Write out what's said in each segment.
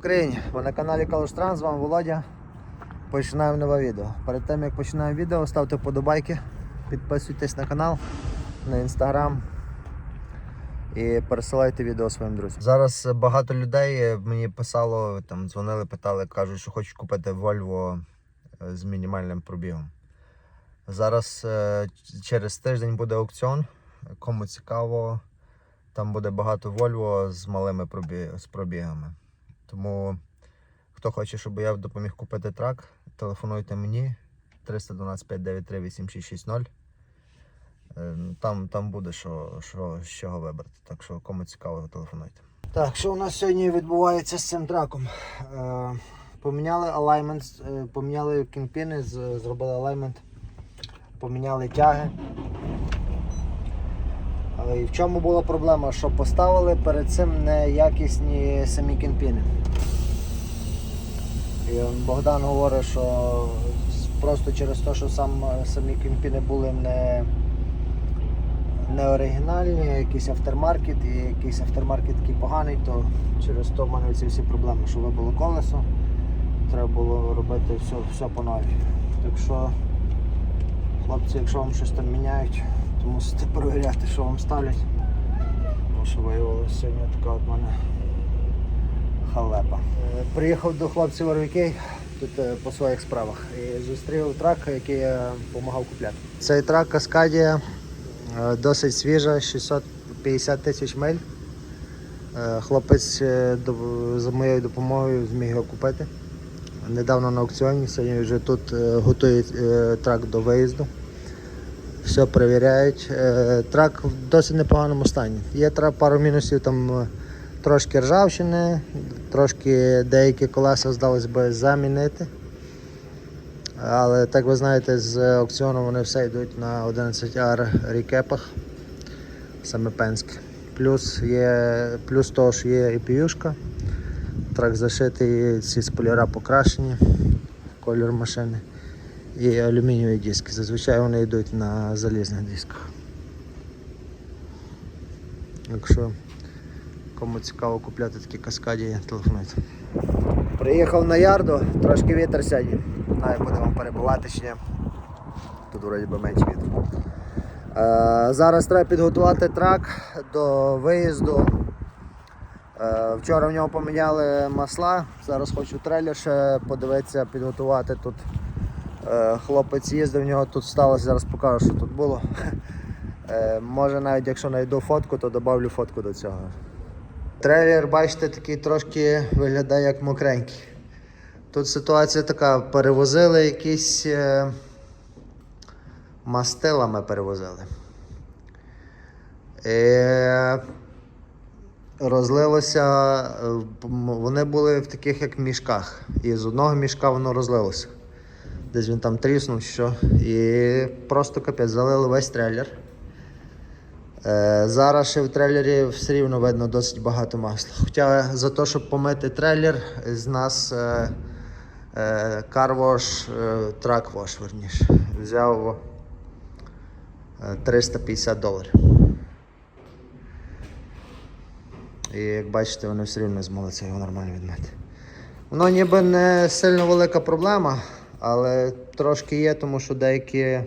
Україні, ви на каналі Калуштран, з вами Володя. Починаємо нове відео. Перед тим як починаємо відео, ставте вподобайки, підписуйтесь на канал, на інстаграм і пересилайте відео своїм друзям. Зараз багато людей мені писало, там дзвонили, питали, кажуть, що хочуть купити Volvo е, з мінімальним пробігом. Зараз е, через тиждень буде аукціон. Кому цікаво, там буде багато Volvo з малими пробі- з пробігами. Тому хто хоче, щоб я допоміг купити трак, телефонуйте мені 312 593 8660. Е, ну, Там, там буде що, що, з чого вибрати. Так що кому цікаво, телефонуйте. Так, що у нас сьогодні відбувається з цим траком? Е, поміняли алаймент, поміняли кінпіни, зробили алаймент, поміняли тяги. Е, І в чому була проблема? Що поставили перед цим неякісні самі кінпіни. І Богдан говорить, що просто через те, що сам, самі кінпіни були не, не оригінальні, якийсь автермаркет, і якийсь автермаркет такий поганий, то через то в мене ці всі проблеми, що вибило колесо, треба було робити все, все по новій. Так що, хлопці, якщо вам щось там міняють, мусите перевіряти, що вам ставлять. Тому що виявилося сьогодні така от мене халепа. Е, Приїхав до хлопців Орвікей тут е, по своїх справах і зустрів трак, який я допомагав купляти. Цей трак Каскадія е, досить свіжа, 650 тисяч миль. Хлопець за моєю допомогою зміг його купити. Недавно на аукціоні, сьогодні вже тут е, трак до виїзду. Все перевіряють. Е, Трак в досить непоганому стані. Є пару мінусів, там е, трошки ржавчини, трошки деякі колеса здалось би замінити. Але так ви знаєте, з аукціону вони все йдуть на 11R рікепах, саме пенське. Плюс є плюс того, що є EPU-шка, трак зашитий, ці спойлера покрашені, колір машини і алюмінієві диски. Зазвичай вони йдуть на залізних дисках. Якщо кому цікаво купляти такі каскаді, телефонуйте. Приїхав на ярду, трошки вітер сьогодні. Не знаю, буде вам перебувати ні. Тут вроді би менше вітру. Е, зараз треба підготувати трак до виїзду. Е, вчора в нього поміняли масла. Зараз хочу трейлер ще подивитися, підготувати тут. Е, хлопець їздив, в нього тут сталося, зараз покажу, що тут було. Е, може навіть якщо знайду фотку, то додавлю фотку до цього. Трейлер, бачите, такий трошки виглядає як мокренький. Тут ситуація така, перевозили якісь е, мастила перевозили. Е, розлилося, вони були в таких як мішках. І з одного мішка воно розлилося. Десь він там тріснув, що. І просто капець, залили весь трейлер. Е, зараз ще в трейлері все рівно видно досить багато масла. Хоча за те, щоб помити трейлер, з нас е, е, карвош, е, траквош, взяв е, 350 доларів. І як бачите, вони все рівно змогли його нормально відмити. Воно ніби не сильно велика проблема, але трошки є, тому що деякі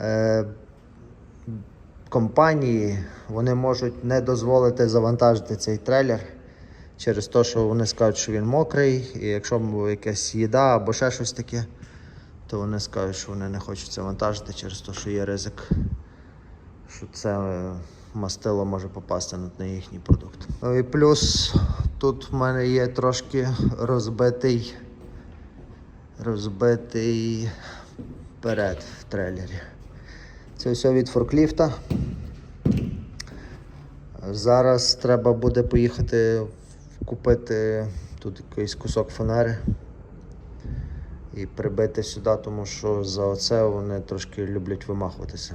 е, компанії вони можуть не дозволити завантажити цей трейлер через те, що вони скажуть, що він мокрий, і якщо якась їда або ще щось таке, то вони скажуть, що вони не хочуть це вантажити через те, що є ризик, що це е, мастило може попасти на їхній продукт. Ну і плюс тут в мене є трошки розбитий, розбитий перед в трейлері. Це все від форкліфта. Зараз треба буде поїхати купити тут якийсь кусок фанери і прибити сюди, тому що за оце вони трошки люблять вимахуватися.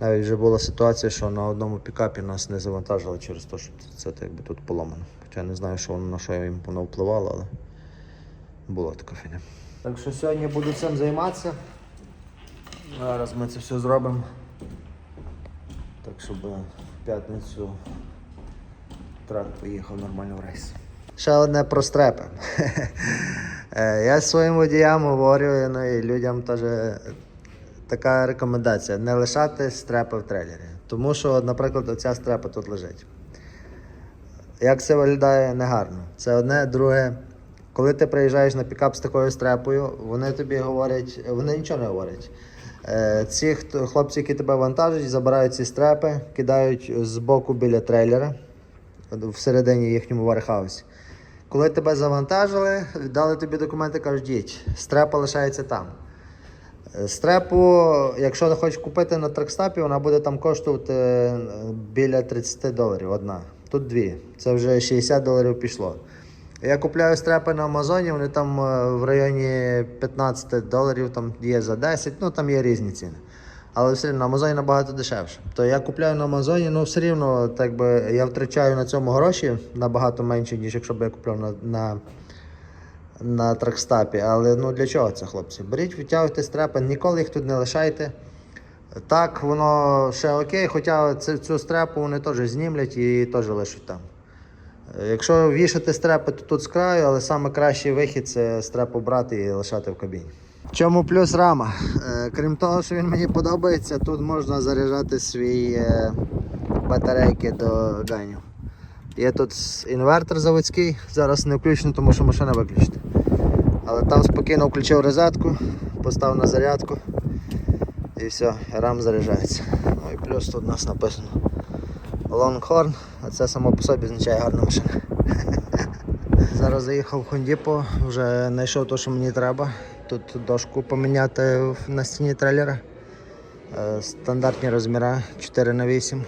Навіть вже була ситуація, що на одному пікапі нас не завантажили через те, що це так якби тут поломано. Хоча я не знаю, що воно на що їм воно впливало, але була така фіня. Так що сьогодні буду цим займатися. Зараз ми це все зробимо. Так, щоб в п'ятницю трак поїхав нормально в рейс. Ще одне про стрепи. Е, Я своїм водіям говорю, ну і людям теж е, така рекомендація: не лишати стрепи в трейлері. Тому що, наприклад, оця стрепа тут лежить. Як це виглядає негарно. Це одне, друге. Коли ти приїжджаєш на пікап з такою стрепою, вони тобі говорять, вони нічого не говорять. Е, Ці хлопці, які тебе вантажать, забирають ці стрепи, кидають з боку біля трейлера всередині їхньому вархаусі. Коли тебе завантажили, дали тобі документи, кажуть, їдь, стрепа лишається там. Е, Стрепу, якщо ти хочеш купити на тракстапі, вона буде там коштувати е, біля 30 доларів одна. Тут дві. Це вже 60 доларів пішло. Я купляю стрепи на Амазоні, вони там е, в районі 15 доларів, там є за 10, ну там є різні ціни. Але все рівно на Амазоні набагато дешевше. То я купляю на Амазоні, ну все рівно так би, я втрачаю на цьому гроші набагато менше, ніж якщо б я купляв на, на, на тракстапі. Але ну для чого це, хлопці? Беріть, витягуйте стрепи, ніколи їх тут не лишайте. Так, воно ще окей, хоча цю, стрепу вони теж знімлять і теж лишать там. Якщо вішати стрепи, то тут з краю, але саме кращий вихід це стрепу брати і лишати в кабіні. В чому плюс рама? Е, Крім того, що він мені подобається, тут можна заряджати свої е, батарейки до ганів. Є тут інвертор заводський, зараз не включено, тому що машина виключена. Але там спокійно включив розетку, поставив на зарядку і все, рам заряджається. Ну і плюс тут у нас написано Longhorn, а це само по собі означає гарна машина. Зараз заїхав в Хондіпо, вже знайшов те, що мені треба. Тут дошку поміняти на стіні трейлера. Е, Стандартні розміри 4 на 8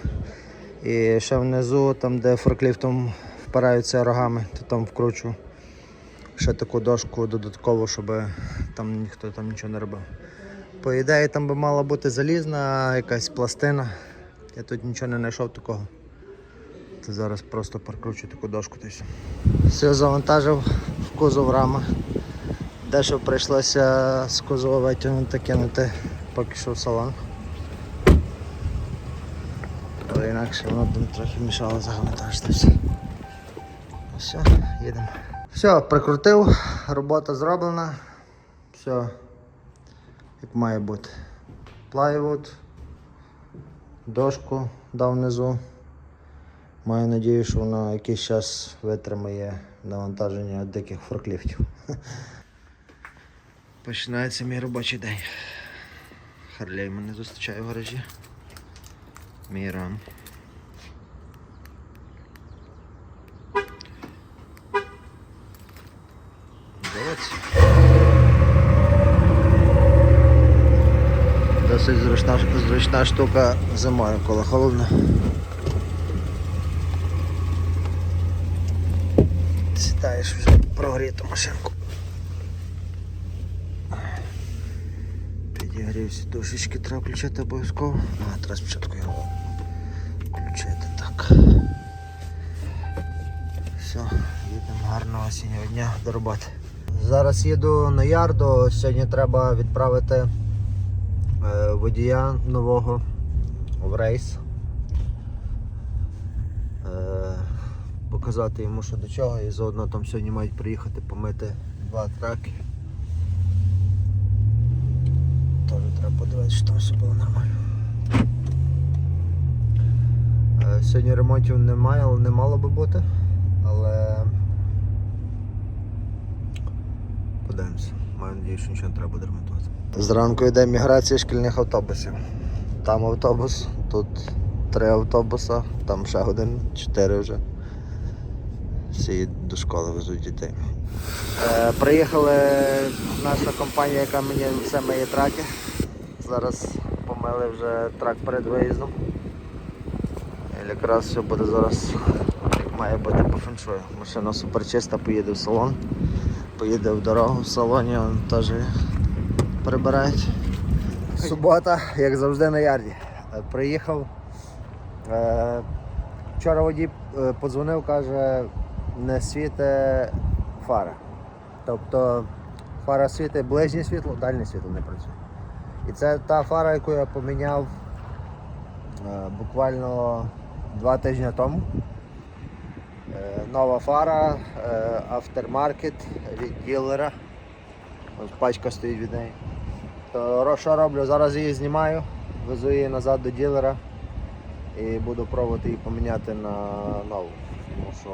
І ще внизу, там де форкліфтом впираються рогами, то там вкручу ще таку дошку додаткову, щоб там ніхто там нічого не робив. По ідеї там би мала бути залізна якась пластина. Я тут нічого не знайшов такого. То зараз просто прикручу таку дошку й все. Завантажив в кузов рама. Дещо прийшлося з кузова витягнути, кинути поки що в салон. Але інакше воно там трохи мішало завантажити все. Ну Все, їдемо. Все, прикрутив, робота зроблена. Все як має бути. Плайвуд, дошку дав внизу. Маю надію, що воно якийсь час витримає навантаження диких форкліфтів. Починається мій робочий день. Харлей мене зустрічає в гаражі. Мій рам. Досить зручна, зручна штука зимою, коли холодно. Сідаєш вже прогріту машинку. Підігрівся душечки треба включити обов'язково. А, треба спочатку його включити так. Все, їдемо гарного осіннього дня до роботи. Зараз їду на ярду, сьогодні треба відправити е, водія нового в рейс. Показати йому що до чого і заодно там сьогодні мають приїхати помити два траки. Теж треба подивитися, що там все було нормально. Е, Сьогодні ремонтів немає, але не мало би бути. Але подивимося. Маю надію, що нічого не треба буде ремонтувати. Зранку йде міграція шкільних автобусів. Там автобус, тут три автобуса, там ще один, чотири вже. Всі до школи везуть дітей. Е, приїхали наша компанія, яка мені все миє траки. Зараз помили вже трак перед виїздом. І якраз все буде зараз, як має бути по феншую. Машина супер чиста, поїде в салон, поїде в дорогу в салоні, он теж прибирають. Субота, як завжди на ярді. Е, Приїхав. Е, Вчора водій е, подзвонив, каже, не світе фара. Тобто фара світить ближнє світло, дальнє світло не працює. І це та фара, яку я поміняв е, буквально два тижні тому. Е, Нова фара, е, автермаркет від ділера. Ось пачка стоїть від неї. То що роблю? Зараз її знімаю, везу її назад до ділера і буду пробувати її поміняти на нову. Тому що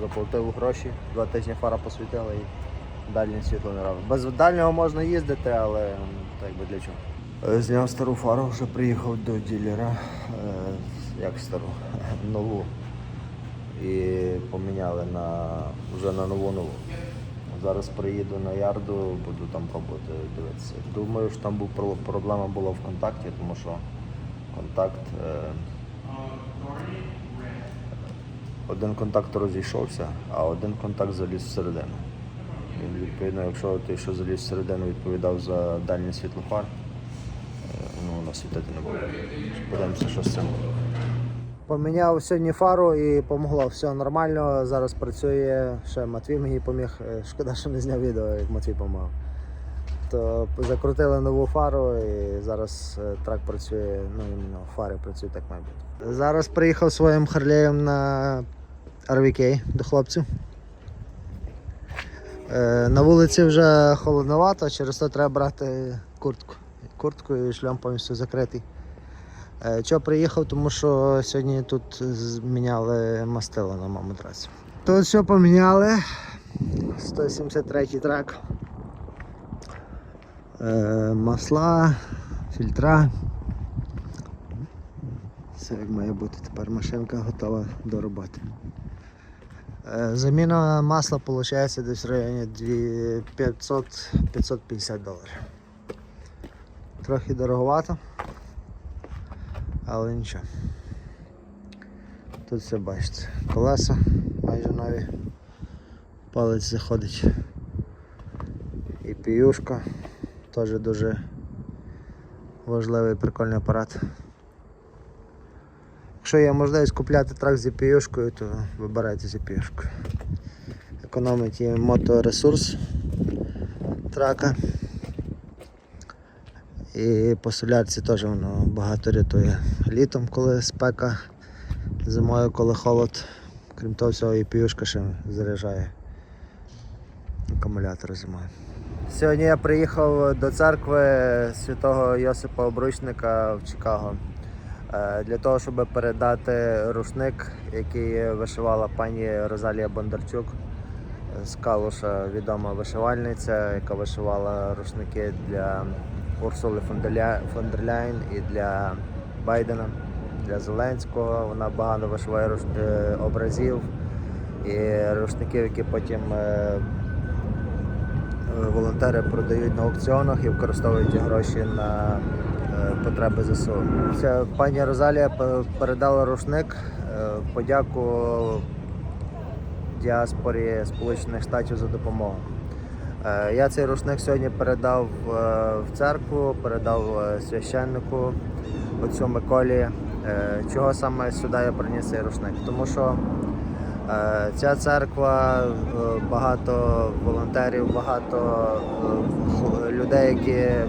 заплатив гроші, два тижні фара посвітила і дальнє світло не робить. Без дальнього можна їздити, але так би для чого. Е, Зняв стару фару, вже приїхав до ділера. Е, Як стару? Нову. І поміняли на вже на нову нову. Зараз приїду на ярду, буду там пробувати дивитися. Думаю, що там був проблема була в контакті, тому що контакт. Е, один контакт розійшовся, а один контакт заліз всередину. І відповідно, якщо той, що заліз всередину, відповідав за дальнє світло фар, е, ну, воно світити не буде. Подивимося, що з цим. Поміняв сьогодні фару і помогло. Все нормально. Зараз працює. Ще Матвій мені поміг. Е, Шкода, що не зняв відео, як Матвій допомагав. То закрутили нову фару і зараз е, трак працює, ну іменно фари працюють так має бути. Зараз приїхав своїм харлеєм на RVK до хлопців. Е, На вулиці вже холодновато, через то треба брати куртку. Куртку і шлям повністю закритий. Е, Чого приїхав, тому що сьогодні тут зміняли мастило на моєму. Тут все поміняли. 173 трак. Е, Масла, фільтра. Все як має бути. Тепер машинка готова до роботи. Е, Заміна масла виходить десь в районі 500-550 доларів. Трохи дороговато, але нічого. Тут все бачите. Колеса майже нові. Палець заходить. І піюшка. Теж дуже важливий прикольний апарат. Якщо є можливість купляти трак з EPU-шкою, то вибирайте з EPU-шкою. Економить і моторесурс трака. І по солярці теж воно багато рятує. Літом, коли спека, зимою, коли холод. Крім того всього, EPU-шка ще заряджає акумулятор зимою. Сьогодні я приїхав до церкви святого Йосипа Обручника в Чикаго е, для того, щоб передати рушник, який вишивала пані Розалія Бондарчук з Калуша, відома вишивальниця, яка вишивала рушники для Урсули фон дер Ля- фон дер Ляйн і для Байдена, для Зеленського. Вона багато вишиває е, образів і рушників, які потім е, волонтери продають на аукціонах і використовують ті гроші на е, потреби ЗСУ. Ця пані Розалія передала рушник е, подяку діаспорі Сполучених Штатів за допомогу. Е, Я цей рушник сьогодні передав в церкву, передав священнику отцю Миколі. Чого саме сюди я приніс цей рушник? Тому що Ця церква, е, багато волонтерів, багато е, людей, які е,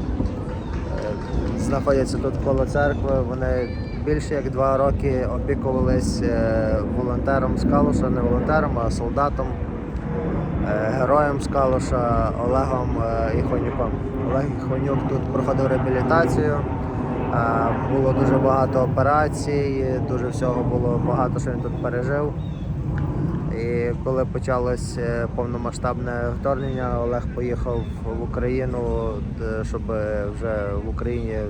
знаходяться тут коло церкви. Вони більше як два роки опікувались е, волонтером з Калуша, не волонтером, а солдатом, е, героєм з Калуша Олегом е, Іхонюком. Олег Іхонюк тут проходив реабілітацію. Е, Було дуже багато операцій, дуже всього було багато, що він тут пережив. І коли почалось е, повномасштабне вторгнення, Олег поїхав в Україну, щоб вже в Україні е,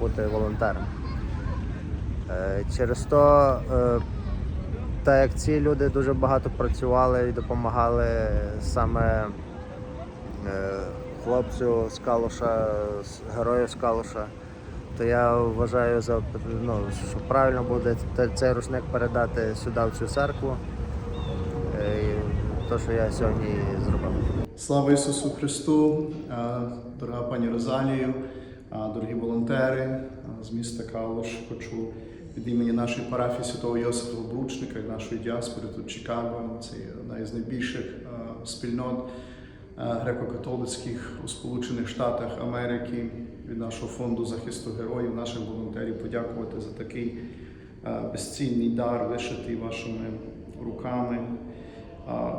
бути волонтером. Е, Через то, так як ці люди дуже багато працювали і допомагали саме хлопцю з Калуша, герою з Калуша, то я вважаю за ну, що правильно буде цей рушник передати сюди в цю церкву. Е, І те, що я сьогодні зробив. Слава Ісусу Христу, Е, дорога пані Розалію, е, дорогі волонтери з міста Калуш. Хочу від імені нашої парафії Святого Йосифа Обручника і нашої діаспори тут Чикаго. Це одна із найбільших спільнот греко-католицьких у Сполучених Штатах Америки від нашого фонду захисту героїв, наших волонтерів, подякувати за такий е, безцінний дар, вишитий вашими руками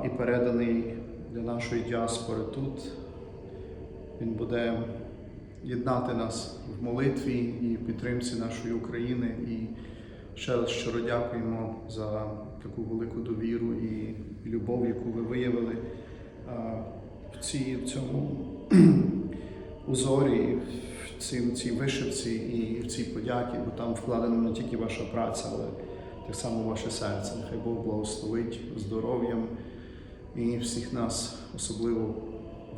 і переданий для нашої діаспори тут. Він буде єднати нас в молитві і підтримці нашої України. І ще раз щиро дякуємо за таку велику довіру і любов, яку ви виявили цій, в цьому узорі, в цій, в цій вишивці і в цій подякі, бо там вкладена не тільки ваша праця, але так само ваше серце. Нехай Бог благословить здоров'ям і всіх нас особливо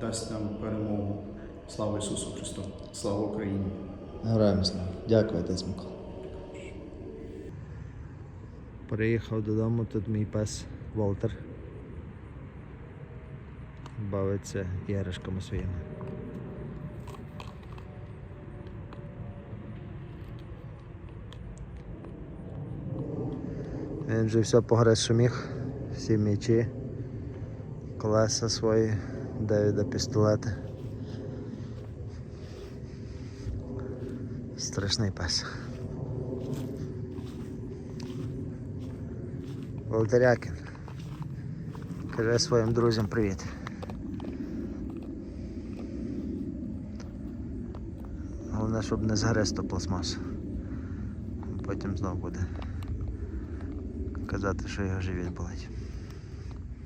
дасть нам перемогу. Слава Ісусу Христу! Слава Україні! Героям слава. Дякую, отець Микола. Приїхав додому, тут мій пес Волтер. Бавиться іграшками своїми. Він вже все погрыз, що міг. Всі м'ячі, колеса свої, Девіда пістолети. Страшний пес. Волтерякін. Каже своїм друзям привіт. Головне, щоб не згриз то пластмас. Потім знов буде казати, що його живіт болить.